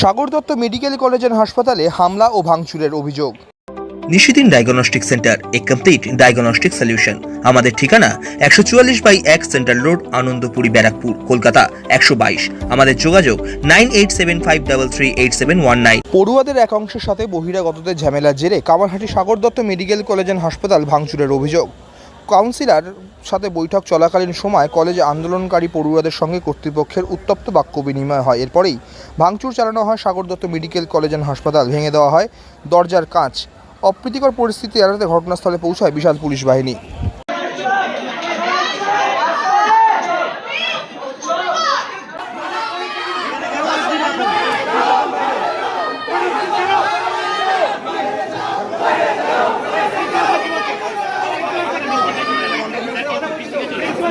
Sagar Dutta medical college and হাসপাতালে হামলা ও ভাঙচুরের অভিযোগ। নিশিদিন ডায়াগনস্টিক সেন্টার এ কমপ্লিট ডায়াগনস্টিক সলিউশন আমাদের ঠিকানা একশো চুয়াল্লিশ বাই এক সেন্ট্রাল রোড আনন্দপুরি ব্যারাকপুর কলকাতা একশো বাইশ। আমাদের যোগাযোগ nine eight seven five double three eight seven one nine. পড়ুয়াদের এক অংশের সাথে বহিরাগতদের ঝামেলার জেরে Kamarhati Sagar Dutta medical college and হাসপাতাল ভাঙচুরের অভিযোগ। কাউন্সিলর সাথে বৈঠক চলাকালীন সময় কলেজে আন্দোলনকারী পড়ুয়াদের সঙ্গে কর্তৃপক্ষের উত্তপ্ত বাক্য বিনিময় হয়। এরপরেই ভাঙচুর চালানো হয় Sagar Dutta medical college and হাসপাতাল। ভেঙে দেওয়া হয় দরজার কাঁচ। অপ্রীতিকর পরিস্থিতি এড়াতে ঘটনাস্থলে পৌঁছায় বিশাল পুলিশ বাহিনী।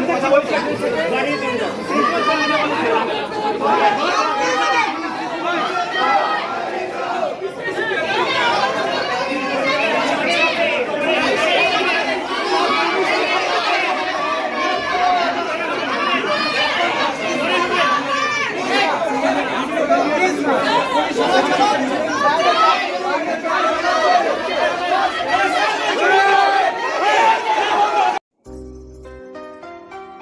দাঁড়িয়ে দিন।